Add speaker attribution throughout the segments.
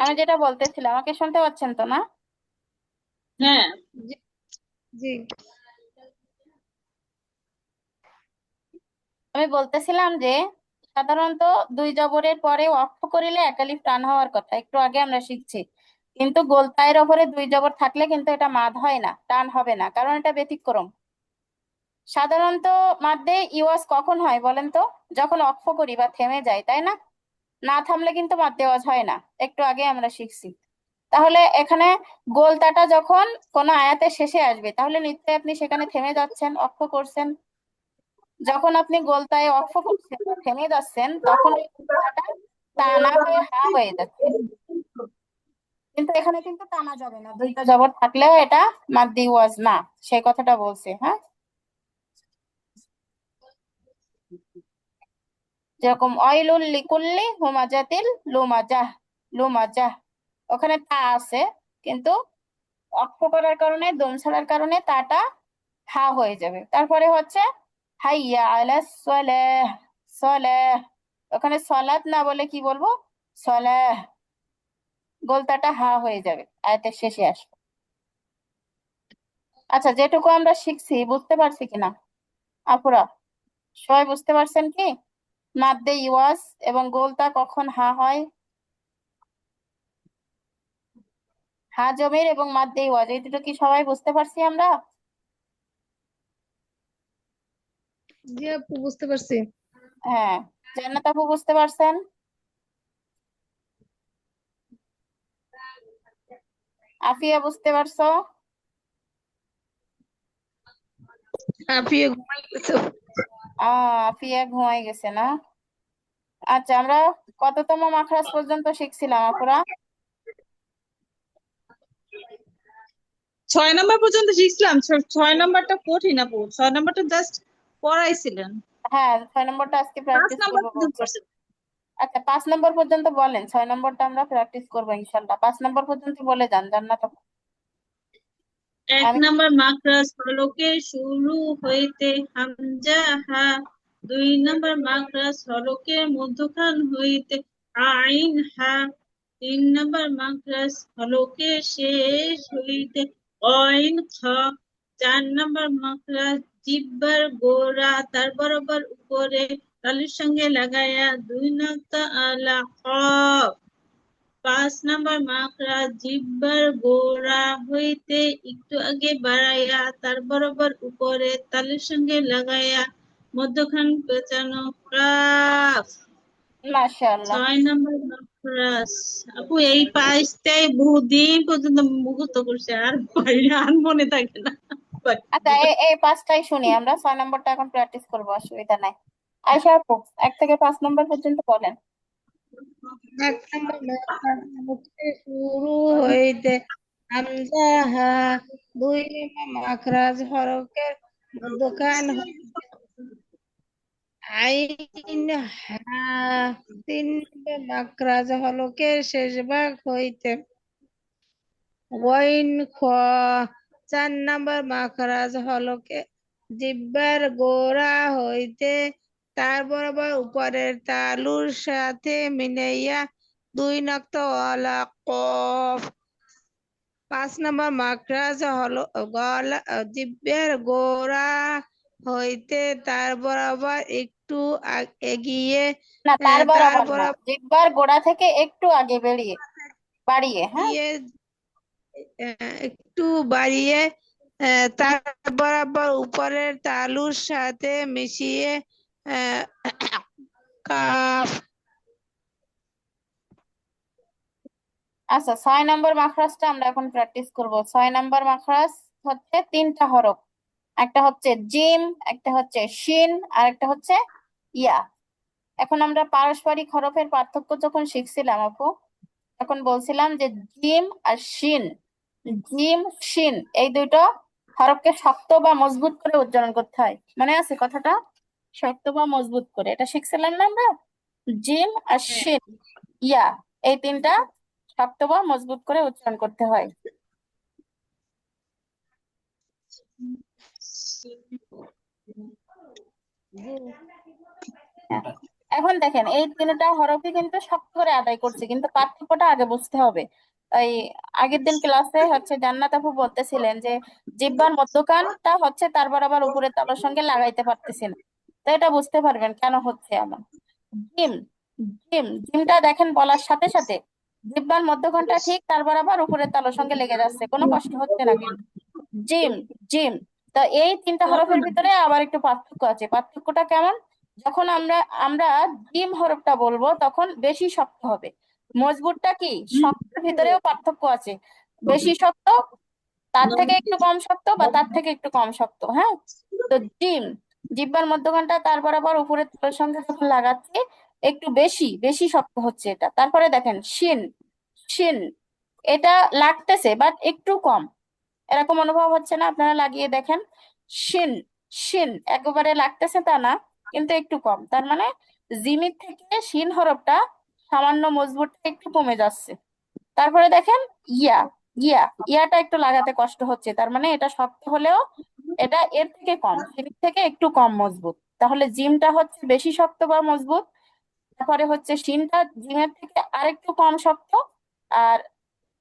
Speaker 1: আমি যেটা বলতেছিলাম আমাকে শুনতে পাচ্ছেন তো না?
Speaker 2: হ্যাঁ।
Speaker 3: জি
Speaker 1: আমি বলতেছিলাম যে সাধারণত দুই জবরের পরে অক্ষ করিলে একালিফ টান হওয়ার কথা একটু আগে আমরা শিখছি। কিন্তু গোলতায়ের ওপরে দুই জবর থাকলে কিন্তু এটা মাদ হয় না টান হবে না কারণ এটা ব্যতিক্রম। সাধারণত মাদ্দে ইওয়াজ কখন হয় বলেন তো? যখন অক্ষ করি বা থেমে যায় তাই না? না থামলে কিন্তু মাদ্দে ওয়াজ হয় না। একটু আগে আমরা শিখছি। তাহলে এখানে গোলতাটা যখন কোনো আয়াতের শেষে আসবে, তাহলে নিশ্চয়ই আপনি সেখানে থেমে যাচ্ছেন, অক্ষ করছেন। যখন আপনি গোলতায় অক্ষ করছেন, থেমে যাচ্ছেন, তখন টানা হয়ে হা হয়ে যাচ্ছে। কিন্তু এখানে কিন্তু টানা যাবে না। দুইটা জবর থাকলেও এটা মাদ্দি ওয়াজ না সেই কথাটা বলছে হ্যাঁ? যেরকম অয়লুল লিকুল্লি হুমাজাতিল, লুমাজাহ লুমাজাহ। ওখানে তা আছে, কিন্তু অক্ষ করার কারণে, দম ছাড়ার কারণে তাটা হা হয়ে যাবে। তারপরে হচ্ছে, হাইয়া আলা সলাহ সলাহ। ওখানে সলাত না বলে কি বলব? সলাহ। গোলতাটা হা হয়ে যাবে, আয়াতের শেষে আসবে। আচ্ছা যেটুকু আমরা শিখছি, বুঝতে পারছি কিনা? আপুরা, সবাই বুঝতে পারছেন কি? মাদ্দে ইওয়াজ এবং গোলতা কখন হা হয়? হা জমির এবং মাদ্দে ইওয়াজ এই দুটো কি সবাই বুঝতে পারছি আমরা?
Speaker 3: জি আপু বুঝতে পারছি।
Speaker 1: হ্যাঁ জান্নাত আপু বুঝতে পারছেন? আফিয়া বুঝতে পারছ?
Speaker 3: আপিয়ে ঘুমাই গেছে
Speaker 1: আফিয়া ঘুমাই গেছে না? আচ্ছা আমরা কততম মাখরাজ পর্যন্ত শিখছিলাম আপুরা?
Speaker 2: ছয় নম্বর পর্যন্ত শিখছিলাম। ছয় নম্বরটা কঠিন আপু। ছয় নম্বরটা জাস্ট পড়াইছিলেন।
Speaker 1: হ্যাঁ ছয় নম্বরটা আজকে প্র্যাকটিস করব। আচ্ছা পাঁচ নম্বর পর্যন্ত বলেন। ছয় নম্বরটা আমরা প্র্যাকটিস করব ইনশাল্লাহ পাঁচ নম্বর পর্যন্ত বলে যান জান্নাত আপু
Speaker 2: এক নম্বর মাখরাজ হলকের শুরু হইতে হামজা হা দুই নম্বর মাখরাজ হলকের মধ্যখান হইতে আইন হা তিন নম্বর মাখরাজ হলকের শেষ হইতে অইন খ চার নম্বর মাখরাজ জিব্বার গোড়া তার বরাবর উপরে তালুর সঙ্গে লাগাইয়া দুই নক্তা আলা কফ পাঁচ নম্বর মাখরাজ জিহ্বার গোড়া হইতে একটু আগে বাড়াইয়া তার বরাবর উপরে তালুর সঙ্গে লাগাইয়া মধ্যখান পেঁচানো কাফ ছয় নম্বর আপু এই পাঁচটাই বহুদিন পর্যন্ত মুখস্থ করছে আর আর মনে থাকে না।
Speaker 1: আচ্ছা এই পাঁচটাই শুনি আমরা ছয় নম্বরটা এখন প্র্যাকটিস করব অসুবিধা নাই। আয়শা আপু এক থেকে পাঁচ নম্বর পর্যন্ত বলেন।
Speaker 3: শুরু হইতে দুই মাখরাজ মধ্যখান হইতে আইন তিন হলকের শেষ ভাগ হইতে ওয়াইন খ চার নম্বর মাখরাজ হলকে জিব্বার গোড়া হইতে তার বরাবর উপরের তালুর সাথে মিলাইয়া দুই নক্ত কফ। পাঁচ নম্বর মাখরাজ হলো গলা জিব্বের গোড়া হইতে তার বরাবর একটু এগিয়ে
Speaker 1: তার বরাবর জিহ্বার গোড়া থেকে একটু আগে বেরিয়ে বাড়িয়ে হ্যাঁ?
Speaker 3: একটু বাড়িয়ে তার বরাবর উপরের তালুর সাথে মিশিয়ে কাফ
Speaker 1: আচ্ছা ছয় নম্বর মাখরাজটা আমরা এখন প্র্যাকটিস করব। ছয় নম্বর মাখরাজ হচ্ছে তিনটা হরফ। একটা হচ্ছে জিম, একটা হচ্ছে শিন, আর একটা হচ্ছে ইয়া। এখন আমরা পারস্পরিক হরফের পার্থক্য যখন শিখছিলাম আপু, তখন বলছিলাম যে জিম আর শিন। জিম, শিন, এই দুইটা হরফকে শক্ত বা মজবুত করে উচ্চারণ করতে হয়। মনে আছে কথাটা? শক্ত বা মজবুত করে। এটা শিখছিলাম না আমরা? জিম আর শিন। ইয়া এই তিনটা শক্ত বা মজবুত করে উচ্চারণ করতে হয়। এখন দেখেন এই তিনটা হরফই কিন্তু শক্ত করে আদায় করছে কিন্তু পার্থক্যটা আগে বুঝতে হবে। এই আগের দিন ক্লাসে হচ্ছে জান্নাত আপু বলতেছিলেন যে জিহ্বার মধ্যখানটা হচ্ছে তারপর আবার উপরের তালুর সঙ্গে লাগাইতে পারতেছি না। তো এটা বুঝতে পারবেন কেন হচ্ছে এমন। জিম জিম, জিমটা দেখেন বলার সাথে সাথে জিহ্বার মধ্যখানটা ঠিক, তারপর আবার উপরের তালুর সঙ্গে লেগে যাচ্ছে, কোনো কষ্ট হচ্ছে না কিন্তু। জিম জিম, তো এই তিনটা হরফের ভিতরে আবার একটু পার্থক্য আছে। পার্থক্যটা কেমন? যখন আমরা আমরা জিম হরফটা বলব, তখন বেশি শক্ত হবে। মজবুতটা কি? শক্তের ভিতরেও পার্থক্য আছে। বেশি শক্ত, তার থেকে একটু কম শক্ত বা তার থেকে একটু কম শক্ত হ্যাঁ? তো জিম জিহ্বার মধ্যখানটা, তারপর আবার উপরের তালুর সঙ্গে যখন লাগাচ্ছি, একটু বেশি বেশি শক্ত হচ্ছে এটা। তারপরে দেখেন, শিন শিন, এটা লাগতেছে বাট একটু কম। এরকম অনুভব হচ্ছে না, আপনারা লাগিয়ে দেখেন। শিন শিন, একেবারে লাগতেছে তা না, কিন্তু একটু কম। তার মানে জিমির থেকে শিন হরফটা সামান্য মজবুতটা একটু কমে যাচ্ছে। তারপরে দেখেন, ইয়া ইয়া, ইয়াটা একটু লাগাতে কষ্ট হচ্ছে। তার মানে এটা শক্ত হলেও এটা এর থেকে কম শিনের থেকে একটু কম মজবুত। তাহলে জিমটা হচ্ছে বেশি শক্ত বা মজবুত, তারপরে হচ্ছে শিনটা জিমের থেকে আরেকটু কম শক্ত, আর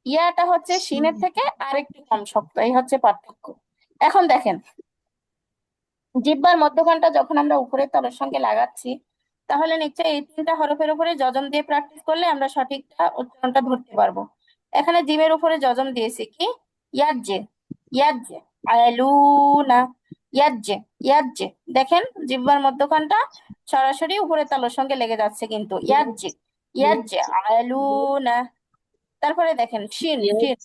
Speaker 1: ইয়াটা হচ্ছে শিনের থেকে আরেকটু কম শক্ত, এই হচ্ছে পার্থক্য। এখন দেখেন জিহ্বার মধ্যখানটা যখন আমরা উপরের তলের সঙ্গে লাগাচ্ছি, তাহলে নিশ্চয়ই এই তিনটা হরফের উপরে যজম দিয়ে প্র্যাকটিস করলে আমরা সঠিকটা উচ্চারণটা ধরতে পারব। এখানে জিমের উপরে যজম দিয়েছি কি? ইয়াজ্জে ইয়াজ্জে। আয়ালুনা ইয়াজ্জে ইয়াজ্জে। দেখেন জিহ্বার মধ্যখানটা সরাসরি উপরের তালুর সঙ্গে লেগে যাচ্ছে কিন্তু। ইয়াজ্জে ইয়াজ্জে আয়ালুনা তারপরে দেখেন শিন শিন।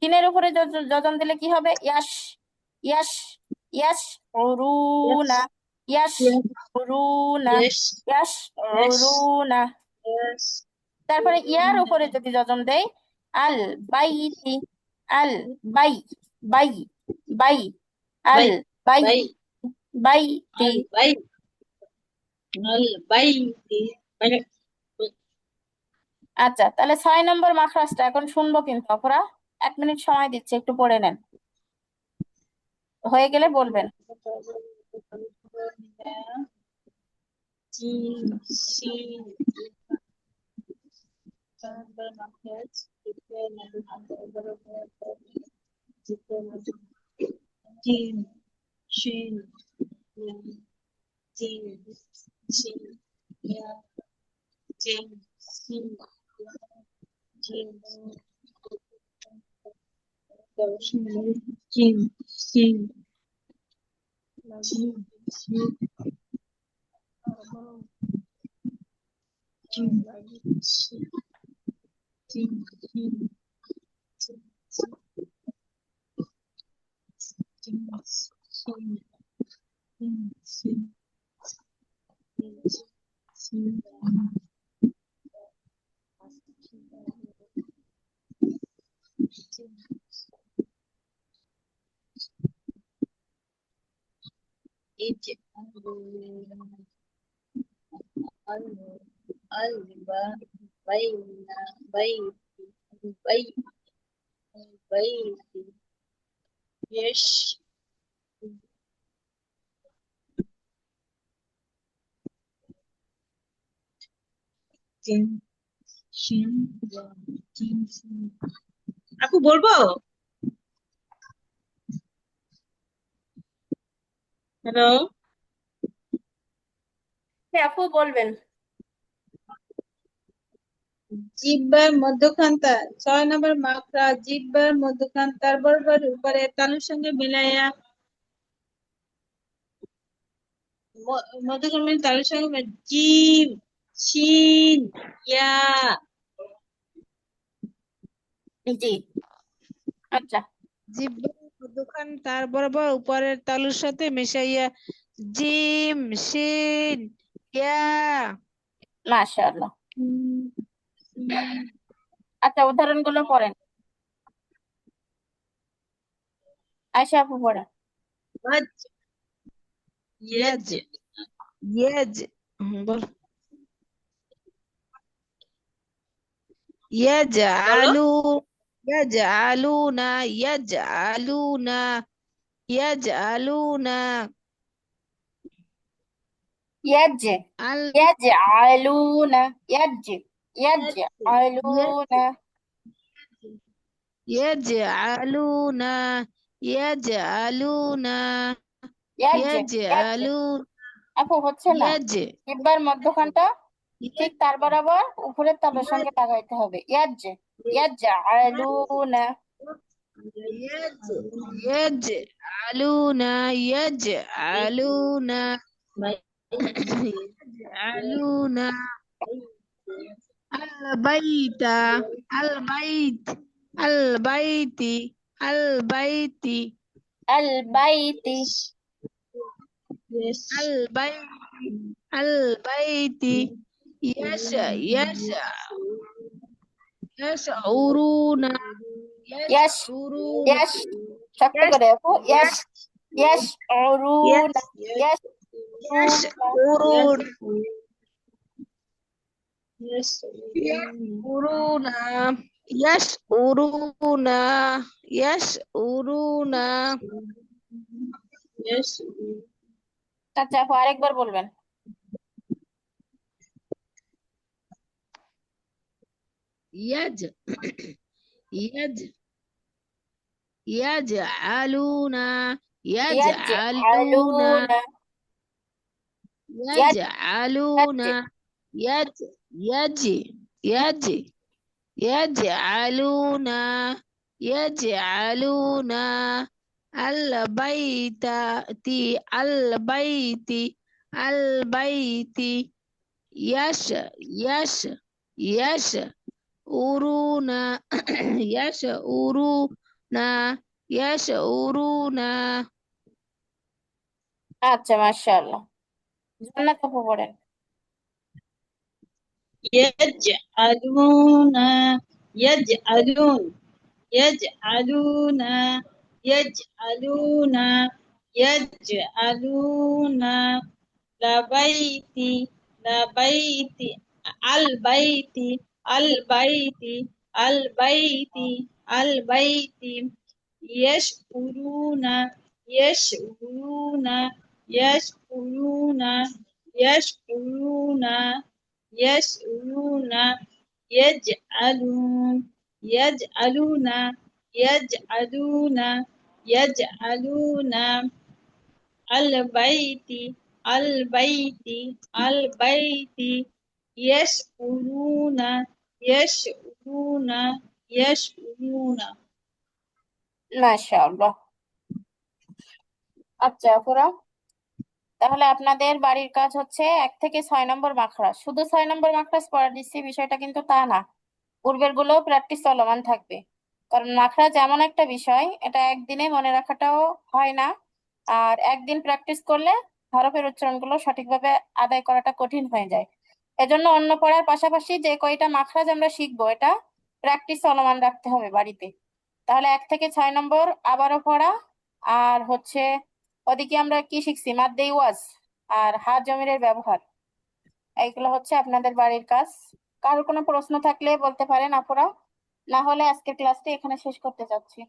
Speaker 1: শিনের উপরে যজ- যজম দিলে কি হবে? ইয়াশ ইয়াশ ইয়াশ উরুনা ইয়াশ ইয়াশ উরুনা
Speaker 2: yes.
Speaker 1: তারপরে ইয়ার উপরে যদি যজম দেয় আল বাইতি আল বাই বাই। বাই আল বাই
Speaker 2: al. Bay, al. Bayti. Bay-
Speaker 1: আচ্ছা তাহলে ছয় নম্বর মাখরাজটা এখন শুনব কিন্তু অপরা এক মিনিট সময় দিচ্ছে একটু পড়ে নেন। হয়ে গেলে বলবেন।
Speaker 2: Jin, Shin, Yang, Jin, Shin, Yang, Jin, Shin, Jin, đều suy nghĩ Jin, Shin, là Jin, Shin, Jin, Jin, Jin, Yes, আপু বলব হ্যালো
Speaker 1: হ্যাঁ আপু বলবেন
Speaker 2: জিব্বার মধ্যখানটা ছয় নম্বর মাকড়া জিব্বার মধ্যখান তার বরাবর উপরে তালুর সঙ্গে মিলাইয়া মধ্যখান তালুর সঙ্গে মিলা- শিন ইয়া
Speaker 1: জি আচ্ছা।
Speaker 3: মধ্যখান তার বরাবর উপরের তালুর সাথে মিশাইয়া জিম শিন ইয়া।
Speaker 1: মাশাআল্লাহ। আচ্ছা উদাহরণগুলো পড়েন। আয়শা আপু
Speaker 2: ওয়াজ ইয়াজ
Speaker 3: ইয়াজ বল। ইয়াজআলু ইয়াজআলুনা ইয়াজআলুনা ইয়াজআলুনা
Speaker 1: يج
Speaker 3: আল
Speaker 1: يجعلون يج يجعلون
Speaker 3: ইয়াজআলুনা ইয়াজআলুনা
Speaker 1: يج يج
Speaker 3: ইয়াজআলুন
Speaker 1: আপু হচ্ছে না
Speaker 3: ইয়াজ
Speaker 1: জিহ্বার মধ্যখানটা ঠিক তার বরাবর উপরের তালুর সঙ্গে লাগাইতে হবে। ইয়াজ ইয়াজআলুনা
Speaker 3: ইয়াজআলুনা ইয়াজআলুনা ইয়াজআলুনা আল বাইতা আল বাইত আল বাইতি আল বাইতি
Speaker 1: আল বাইতি
Speaker 2: Yes.
Speaker 3: আল বাইতি আল বাইতি ইয়াশা ইয়াশা ইয়াশউরুনা
Speaker 1: ইয়াশ
Speaker 3: ইয়াশউরুনা
Speaker 1: ইয়াশ শক্ত করে আপু ইয়াশ ইয়াশউরুনা ইয়াশউরুনা
Speaker 3: ইয়াশউরুনা
Speaker 2: Yes.
Speaker 3: يشعرون يشعرون يشعرون
Speaker 2: Yes.
Speaker 1: আচ্ছা আপু আরেকবার বলবেন
Speaker 3: يد يد يجعلون يجعلون يجعلون. يد يد يد يجعلون يجعلون. البيت تي البيت البيت. يش يش يش. يشعرون يشعرون يشعرون
Speaker 1: আচ্ছা মাশাআল্লাহ জান্নাত আপু পড়েন
Speaker 2: يجعلون يجعلون يجعلون يجعلون يجعلون لبيت لبيت البيت البيت البيت البيت يشكرون يشكرون يشكرون يشكرون يسألون يجعلون يجعلون يجعلون يجعلون البيت البيت البيت يسألون يسألون يسألون
Speaker 1: মাশাআল্লাহ আচ্ছা আপুরা তাহলে আপনাদের বাড়ির কাজ হচ্ছে এক থেকে ছয় নম্বর মাখরাজ শুধু ছয় নম্বর মাখরাজ পড়া দিচ্ছি বিষয়টা কিন্তু তা না পূর্বের গুলো প্র্যাকটিস চলমান থাকবে কারণ মাখরাজ এমন একটা বিষয় এটা একদিনে মনে রাখাটাও হয় না আর একদিন প্র্যাকটিস করলে হরফের উচ্চারণগুলো সঠিকভাবে আদায় করাটা কঠিন হয়ে যায় এজন্য অন্য পড়ার পাশাপাশি যে কয়টা মাখরাজ আমরা শিখব এটা প্র্যাকটিস চলমান রাখতে হবে বাড়িতে। তাহলে এক থেকে ছয় নম্বর আবারও পড়া আর হচ্ছে ওদিকে আমরা কি শিখছি? মাদ্দে ওয়াজ আর হা জমিরের ব্যবহার। এইগুলো হচ্ছে আপনাদের বাড়ির কাজ। কারোর কোনো প্রশ্ন থাকলে বলতে পারেন আপুরা না হলে আজকের ক্লাসটি এখানে শেষ করতে চাচ্ছি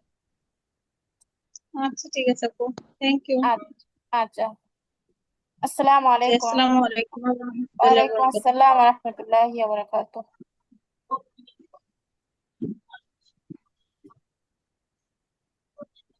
Speaker 2: আচ্ছা ঠিক আছে আপু। থ্যাংক ইউ
Speaker 1: আচ্ছা।
Speaker 2: السلام عليكم السلام عليكم. ورحمة
Speaker 1: الله
Speaker 2: وعليكم
Speaker 1: وبركاته السلام ورحمة الله وبركاته.